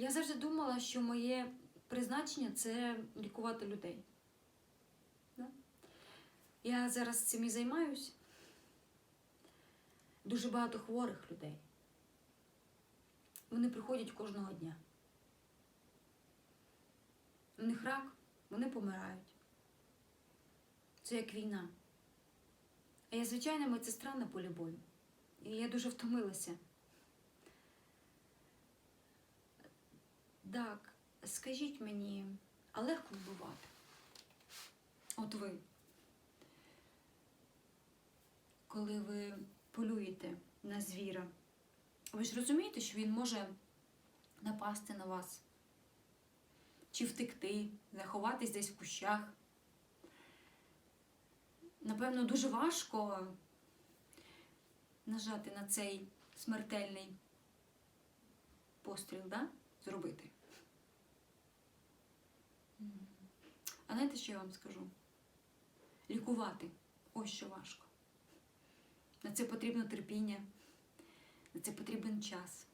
Я завжди думала, що моє призначення це лікувати людей. Да? Я зараз цим і займаюсь. Дуже багато хворих людей. Вони приходять кожного дня. У них рак, вони помирають. Це як війна. А я звичайна медсестра на полі бою. І я дуже втомилася. Так, скажіть мені, а легко вбивати? От ви, коли ви полюєте на звіра, ви ж розумієте, що він може напасти на вас? Чи втекти, заховатись десь в кущах? Напевно, дуже важко нажати на цей смертельний постріл, да? зробити. М. А знаєте, що я вам скажу? Лікувати ось що важко. На це потрібно терпіння, на це потрібен час,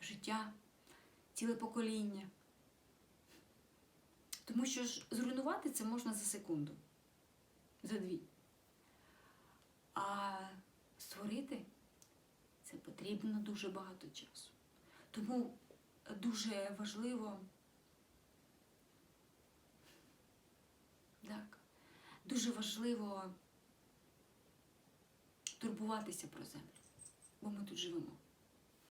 життя, ціле покоління. Тому що ж зруйнувати це можна за секунду, за дві. А створити це потрібно дуже багато часу. Тому дуже важливо. Так, дуже важливо турбуватися про землю, бо ми тут живемо.